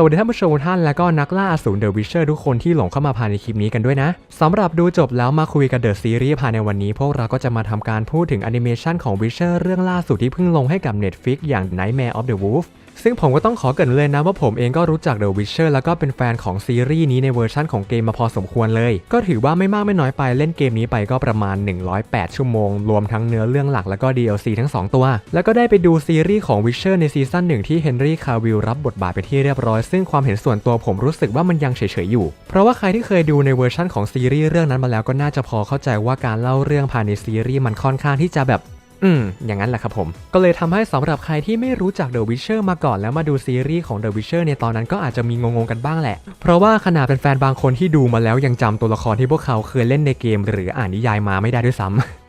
สวัสดีท่านผู้ชมทุกท่านและก็นักล่าอสูรเดอะวิเชอร์ทุกคนที่หลงเข้ามาภายในคลิปนี้กันด้วยนะสำหรับดูจบแล้วมาคุยกันเดอะซีรีส์ภายในวันนี้ พวกเราก็จะมาทำการพูดถึงแอนิเมชันของวิเชอร์เรื่องล่าสุดที่เพิ่งลงให้กับ Netflix อย่าง Nightmare of the Wolf ซึ่งผมก็ต้องขอเกินเลยนะว่าผมเองก็รู้จัก The Witcher แล้วก็เป็นแฟนของซีรีส์นี้ในเวอร์ชั่นของเกมมาพอสมควรเลย ก็ถือว่าไม่มากไม่น้อยไปเล่นเกมนี้ไปก็ประมาณ 108 ชั่วโมง รวมทั้งเนื้อเรื่องหลักแล้วก็ DLC ทั้ง 2 ตัว แล้วก็ได้ไปดูซีรีส์ของ Witcher ในซีซั่นหนึ่งที่เฮนรี่คาวิลรับบทบาทไปที่เรียบร้อยซึ่งความเห็นส่วนตัวผมรู้สึกว่ามันยังเฉยๆอยู่ เพราะว่าใครที่เคยดูในเวอร์ชั่นของซีรีส์เรื่องนั้นมาแล้วก็น่าจะพอเข้าใจว่าการเล่าเรื่องภายในซีรีส์มันค่อนข้างที่จะแบบอืม อย่างนั้นแหละครับผม ก็เลยทำให้สำหรับใครที่ไม่รู้จัก The Witcher มาก่อนแล้วมาดูซีรีส์ของ The Witcher ในตอนนั้นก็อาจจะมีงงๆกันบ้างแหละ เพราะว่าขนาดเป็นแฟนบางคนที่ดูมาแล้วยังจำตัวละครที่พวกเขาเคยเล่นในเกม หรืออ่านนิยายมาไม่ได้ด้วยซ้ำ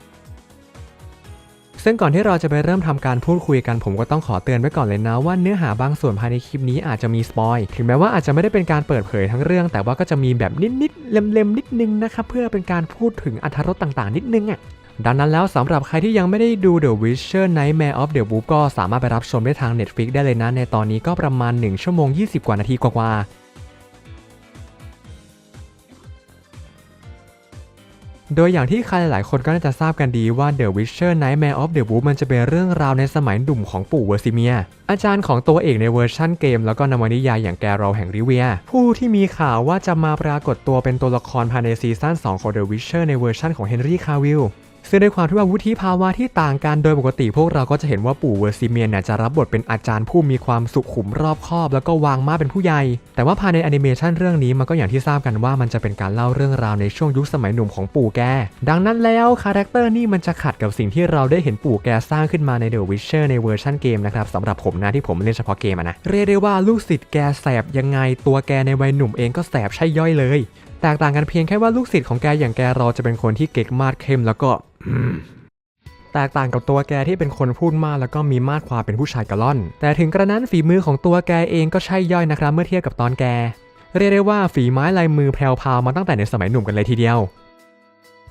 ซึ่งก่อนที่เราจะไปเริ่มทำการพูดคุยกันผมก็ต้องขอเตือนไว้ก่อนเลยนะว่าเนื้อหาบางส่วนภายในคลิปนี้อาจจะมีสปอยถึงแม้ว่าอาจจะไม่ได้เป็นการเปิดเผยทั้งเรื่อง แต่ว่าก็จะมีแบบนิดๆเล็มๆนิดนึงนะครับเพื่อเป็นการพูดถึงอรรถรสต่างๆ นิดนึงอะดังนั้นแล้วสำหรับใครที่ยังไม่ได้ดู The Witcher Nightmare of the Wolf ก็สามารถไปรับชมได้ทาง Netflix ได้เลยนะ ในตอนนี้ก็ประมาณ 1 ชั่วโมง 20 กว่านาทีกว่า โดยอย่างที่ใครหลายคนก็น่าจะทราบกันดีว่า The Witcher Nightmare of the Wolf มันจะเป็นเรื่องราวในสมัยหนุ่มของปู่เวอร์ซิเมีย อาจารย์ของตัวเอกในเวอร์ชั่นเกม แล้วก็นวนิยายอย่างแกรอแห่งริเวีย ผู้ที่มีข่าวว่าจะมาปรากฏตัวเป็นตัวละครภายในซีซั่น2ของ The Witcher ในเวอร์ชั่นของเฮนรี่คาวิล ซึ่งด้วยความที่ว่าวุฒิภาวะที่ต่างกันโดยปกติ พวกเราก็จะเห็นว่าปู่เวอร์ซิเมียนเนี่ยจะรับบทเป็นอาจารย์ผู้มีความสุขุมรอบคอบ แล้วก็วางมาเป็นผู้ใหญ่ แต่ว่าภายในแอนิเมชันเรื่องนี้มันก็อย่างที่ทราบกันว่ามันจะเป็นการเล่าเรื่องราวในช่วงยุคสมัยหนุ่มของปู่แก ดังนั้นแล้วคาแรคเตอร์นี่มันจะขัดกับสิ่งที่เราได้เห็นปู่แกสร้างขึ้นมาใน The Witcher ในเวอร์ชันเกมนะครับสำหรับผมนะที่ผมเล่นเฉพาะเกมนะเรียกได้ว่าลูกศิษย์แกแสบยังไงตัวแกในวัยหนุ่มเองก็แสบใช่ย่อยเลย แตกต่างกันเพียงแค่ว่าลูกศิษย์ของแกอย่างแกเราจะเป็นคนที่เก่งมาดเข้มแล้วก็แตกต่างกับตัวแกที่เป็นคนพูดมากแล้วก็มีมาดความเป็นผู้ชายกระล่อน แต่ถึงกระนั้นฝีมือของตัวแกเองก็ใช่ย่อยนะครับ เมื่อเทียบกับตอนแก เรียกได้ว่าฝีไม้ลายมือแพรวๆมาตั้งแต่ในสมัยหนุ่มกันเลยทีเดียว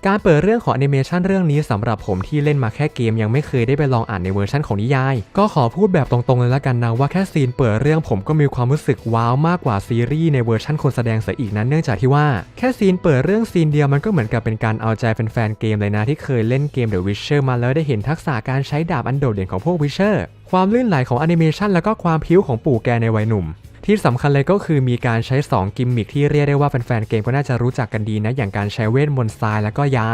การเปิดเรื่องของแอนิเมชันเรื่องนี้สำหรับผมที่เล่นมาแค่เกมยังไม่เคยได้ไปลองอ่านในเวอร์ชันของนิยาย ก็ขอพูดแบบตรงๆเลยละกันนะว่าแค่ซีนเปิดเรื่องผมก็มีความรู้สึกว้าวมากกว่าซีรีส์ในเวอร์ชันคนแสดงเสียอีกนั้นเนื่องจากที่ว่าแค่ซีนเปิดเรื่องซีนเดียวมันก็เหมือนกับเป็นการเอาใจแฟนๆเกมเลยนะที่เคยเล่นเกม The Witcher มาแล้วได้เห็นทักษะการใช้ดาบอันโดดเด่นของพวก Witcher ความลื่นไหลของแอนิเมชันแล้วก็ความพิ้วของปู่แกในวัยหนุ่ม ที่สำคัญเลยก็คือมีการใช้ 2 กิมมิคที่เรียกได้ว่าแฟนๆเกมก็น่าจะรู้จักกันดีนะ อย่างการใช้เวทมนต์ทรายแล้วก็ยา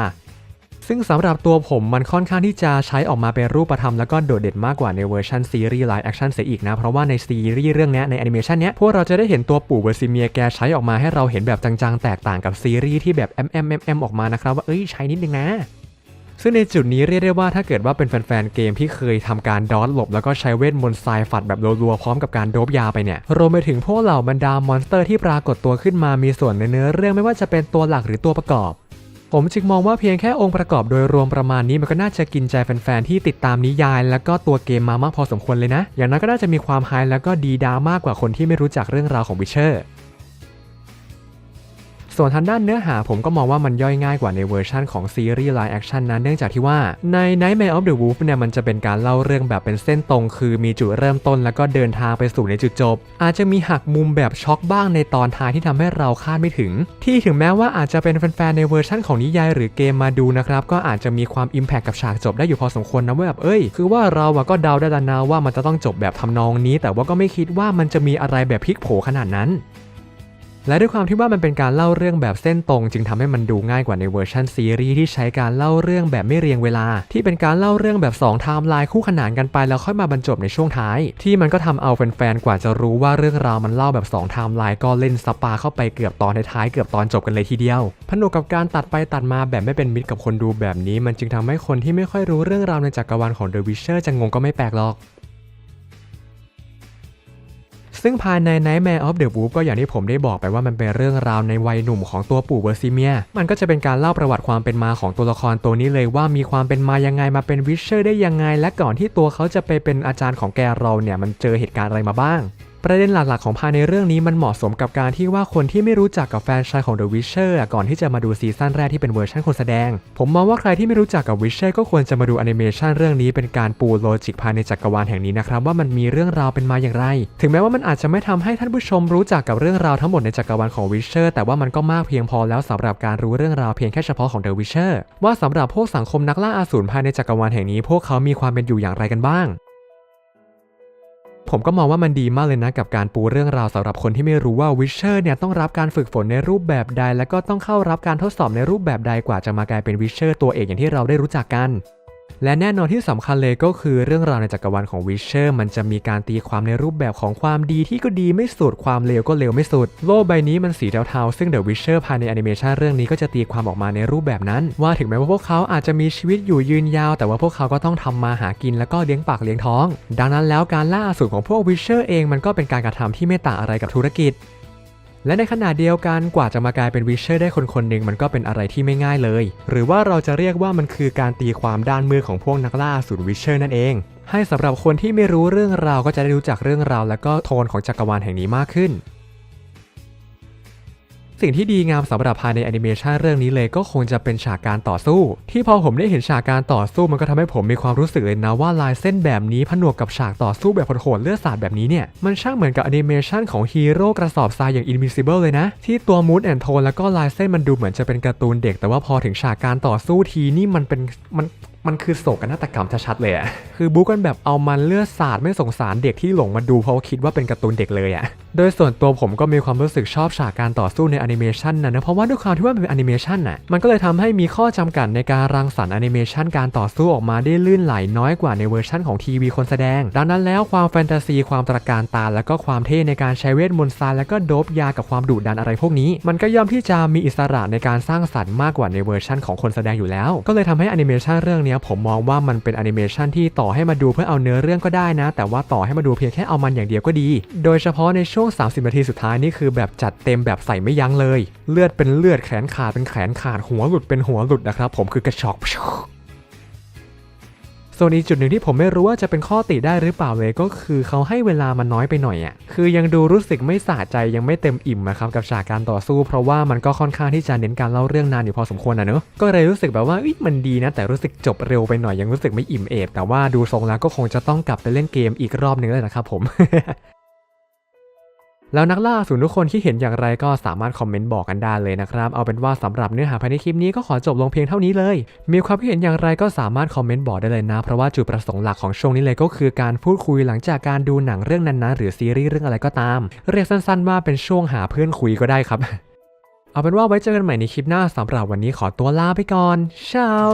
ซึ่งสำหรับตัวผมมันค่อนข้างที่จะใช้ออกมาเป็นรูปธรรมแล้วก็โดดเด่นมากกว่าในเวอร์ชันซีรีส์ไลฟ์แอคชั่นเสียอีกนะ เพราะว่าในซีรีส์เรื่องนี้ในแอนิเมชันเนี้ยพวกเราจะได้เห็นตัวปู่เวอร์ซิเมียแกใช้ออกมาให้เราเห็นแบบจังๆ แตกต่างกับซีรีส์ที่แบบ M M M M ออกมานะครับว่าเอ้ยใช้นิดนึงนะ ซึ่งในจุดนี้เรียกได้ว่าถ้าเกิดว่าเป็นแฟนๆเกมที่เคยทำการดอทหลบ แล้วก็ใช้เวทมนต์ทรายฝัดแบบรัวๆพร้อมกับการโดบยาไปเนี่ยรวมไปถึงพวกเหล่าบรรดามอนสเตอร์ที่ปรากฏตัวขึ้นมามีส่วนในเนื้อเรื่องไม่ว่าจะเป็นตัวหลักหรือตัวประกอบ ผมจึงมองว่าเพียงแค่องค์ประกอบโดยรวมประมาณนี้มันก็น่าจะกินใจแฟนๆที่ติดตามนิยาย แล้วก็ตัวเกมมามากพอสมควรเลยนะ อย่างนั้นก็น่าจะมีความไฮแล้วก็ดีดามากกว่าคนที่ไม่รู้จักเรื่องราวของวิเชอร์ ส่วนทางด้านเนื้อหาผมก็มองว่ามันย่อยง่ายกว่าในเวอร์ชั่นของซีรีส์ไลฟ์แอคชั่นนะเนื่องจากที่ว่าใน Nightmare of the Wolf เนี่ยมันจะเป็นการเล่าเรื่องแบบเป็นเส้นตรง คือมีจุดเริ่มต้นแล้วก็เดินทางไปสู่ในจุดจบ อาจจะมีหักมุมแบบช็อกบ้างในตอนท้ายที่ทำให้เราคาดไม่ถึง ที่ถึงแม้ว่าอาจจะเป็นแฟนๆในเวอร์ชั่นของนิยายหรือเกมมาดูนะครับก็อาจจะมีความอิมแพคกับฉากจบได้อยู่พอสมควรนะว่าแบบเอ้ย คือว่าเราอะก็เดาได้แล้วนะว่ามันจะต้องจบแบบทำนองนี้ แต่ว่าก็ไม่คิดว่ามันจะมีอะไรแบบพลิกโผขนาดนั้น และด้วยความที่ว่ามันเป็นการเล่าเรื่องแบบเส้นตรง จึงทำให้มันดูง่ายกว่าในเวอร์ชันซีรีส์ที่ใช้การเล่าเรื่องแบบไม่เรียงเวลา ที่เป็นการเล่าเรื่องแบบ2ไทม์ไลน์คู่ขนานกันไปแล้วค่อยมาบรรจบในช่วงท้าย ที่มันก็ทำเอาแฟนๆกว่าจะรู้ว่าเรื่องราวมันเล่าแบบ2ไทม์ไลน์ก็เล่นสปาเข้าไปเกือบตอนท้ายๆเกือบตอนจบกันเลยทีเดียวผนวกกับการตัดไปตัดมาแบบไม่เป็นมิตรกับคนดูแบบนี้ มันจึงทำให้คนที่ไม่ค่อยรู้เรื่องราวในจักรวาลของ The Witcher จะงงก็ไม่แปลกหรอก ซึ่งภายใน Nightmare of the Wolf ก็อย่างที่ผมได้บอกไปว่ามันเป็นเรื่องราวในวัยหนุ่มของตัวปู่เวอร์ซิเมีย มันก็จะเป็นการเล่าประวัติความเป็นมาของตัวละครตัวนี้เลยว่ามีความเป็นมายังไงมาเป็นวิชเชอร์ได้ยังไง และก่อนที่ตัวเขาจะไปเป็นอาจารย์ของแกเราเนี่ยมันเจอเหตุการณ์อะไรมาบ้าง ประเด็นหลักๆของภายในเรื่องนี้มันเหมาะสมกับการที่ว่าคนที่ไม่รู้จักกับแฟนชายของ The Witcher ก่อนที่จะมาดูซีซั่นแรกที่เป็นเวอร์ชันคนแสดง ผมมองว่าใครที่ไม่รู้จักกับ Witcher ก็ควรจะมาดูแอนิเมชันเรื่องนี้เป็นการปูโลจิกภายในจักรวาลแห่งนี้นะครับว่ามันมีเรื่องราวเป็นมาอย่างไร ถึงแม้ว่ามันอาจจะไม่ทำให้ท่านผู้ชมรู้จักกับเรื่องราวทั้งหมดในจักรวาลของ Witcher แต่ว่ามันก็มากเพียงพอแล้วสำหรับการรู้เรื่องราวเพียงแค่เฉพาะของ The Witcher ว่าสำหรับพวกสังคมนักล่าอาสูรภายในจักรวาลแห่งนี้พวกเขามีความเป็นอยู่อย่างไรกันบ้าง ผมก็มองว่ามันดีมากเลยนะกับการปูเรื่องราวสำหรับคนที่ไม่รู้ว่าวิเชอร์เนี่ยต้องรับการฝึกฝนในรูปแบบใด และก็ต้องเข้ารับการทดสอบในรูปแบบใดกว่าจะมากลายเป็นวิเชอร์ตัวเอกอย่างที่เราได้รู้จักกัน และแน่นอนที่สำคัญเลยก็คือเรื่องราวในจักรวาลของวิเชอร์มันจะมีการตีความในรูปแบบของความดีที่ก็ดีไม่สุด ความเลวก็เลวไม่สุด โลกใบนี้มันสีเทาๆ ซึ่งเดอะวิเชอร์ภายในแอนิเมชันเรื่องนี้ก็จะตีความออกมาในรูปแบบนั้น ว่าถึงแม้ว่าพวกเขาอาจจะมีชีวิตอยู่ยืนยาว แต่ว่าพวกเขาก็ต้องทำมาหากินแล้วก็เลี้ยงปากเลี้ยงท้อง ดังนั้นแล้วการล่าสูรของพวกวิเชอร์เองมันก็เป็นการกระทำที่ไม่ต่างอะไรกับธุรกิจ และในขณะเดียวกันกว่าจะมากลายเป็นวิเชอร์ได้คนคนหนึ่งมันก็เป็นอะไรที่ไม่ง่ายเลย หรือว่าเราจะเรียกว่ามันคือการตีความด้านมือของพวกนักล่าสูรวิเชอร์นั่นเอง ให้สำหรับคนที่ไม่รู้เรื่องราวก็จะได้รู้จักเรื่องราว และก็โทนของจักรวาลแห่งนี้มากขึ้น สิ่งที่ดีงามสำหรับภายในแอนิเมชันเรื่องนี้เลยก็คงจะเป็นฉากการต่อสู้ ที่พอผมได้เห็นฉากการต่อสู้มันก็ทำให้ผมมีความรู้สึกเลยนะว่าลายเส้นแบบนี้ผนวกกับฉากต่อสู้แบบโหดเลือดสาดแบบนี้เนี่ยมันช่างเหมือนกับแอนิเมชันของฮีโร่กระสอบทรายอย่าง Invincible เลยนะ ที่ตัวมูดแอนโทนแล้วก็ลายเส้นมันดูเหมือนจะเป็นการ์ตูนเด็ก แต่ว่าพอถึงฉากการต่อสู้ทีนี่มันเป็นมันมันคือโศกนาฏกรรมชัดๆเลยอะคือบู๊กันแบบเอามันเลือดสาดไม่สงสารเด็กที่หลงมาดูเพราะคิดว่าเป็นการ์ตูนเด็กเลยอะ โดยส่วนตัวผมก็มีความรู้สึกชอบฉากการต่อสู้ในแอนิเมชันนะนะเพราะว่าด้วยความที่ว่ามันเป็นแอนิเมชันน่ะมันก็เลยทำให้มีข้อจำกัดในการรังสรรค์แอนิเมชันการต่อสู้ออกมาได้ลื่นไหลน้อยกว่าในเวอร์ชันของทีวีคนแสดง ดังนั้นแล้วความแฟนตาซีความตระการตา และก็ความเท่ในการใช้เวทมนต์ซายและก็โดบยากับความดุดันอะไรพวกนี้ มันก็ย่อมที่จะมีอิสระในการสร้างสรรค์มากกว่าในเวอร์ชันของคนแสดงอยู่แล้ว ก็เลยทำให้แอนิเมชันเรื่องนี้ผมมองว่ามันเป็นแอนิเมชันที่ต่อให้มาดูเพื่อเอาเนื้อเรื่องก็ได้นะ แต่ว่าต่อให้มาดูเพียงแค่เอามันอย่างเดียวก็ดี โดยเฉพาะในช่วงง 30 นาทีสุดท้ายนี่คือแบบจัดเต็มแบบใส่ไม่ยั้งเลย เลือดเป็นเลือดแขนขาดเป็นแขนขาดหัวหลุดเป็นหัวหลุดนะครับ ผมคือกระชอกส่วนอีกจุดหนึ่งที่ผมไม่รู้ว่าจะเป็นข้อติได้หรือเปล่าเลยก็คือเขาให้เวลามันน้อยไปหน่อยอะ คือยังดูรู้สึกไม่สะใจยังไม่เต็มอิ่มนะครับกับฉากการต่อสู้ เพราะว่ามันก็ค่อนข้างที่จะเน้นการเล่าเรื่องนานอยู่พอสมควรนะเนอะก็เลยรู้สึกแบบว่าเอ้ยมันดีนะ แต่รู้สึกจบเร็วไปหน่อยยังรู้สึกไม่อิ่มเอมแต่ว่าดูทรงแล้วก็คงจะต้องกลับไปเล่นเกมอีกรอบหนึงเลยนะครับผม แล้วนักล่าสูรทุกคนที่เห็นอย่างไรก็สามารถคอมเมนต์บอกกันได้เลยนะครับ เอาเป็นว่าสำหรับเนื้อหาภายในคลิปนี้ก็ขอจบลงเพียงเท่านี้เลย มีความคิดเห็นอย่างไรก็สามารถคอมเมนต์บอกได้เลยนะ เพราะว่าจุดประสงค์หลักของช่วงนี้เลยก็คือการพูดคุยหลังจากการดูหนังเรื่องนั้นๆหรือซีรีส์เรื่องอะไรก็ตาม เรียกสั้นๆว่าเป็นช่วงหาเพื่อนคุยก็ได้ครับ เอาเป็นว่าไว้เจอกันใหม่ในคลิปหน้าสำหรับวันนี้ขอตัวลาไปก่อนชาว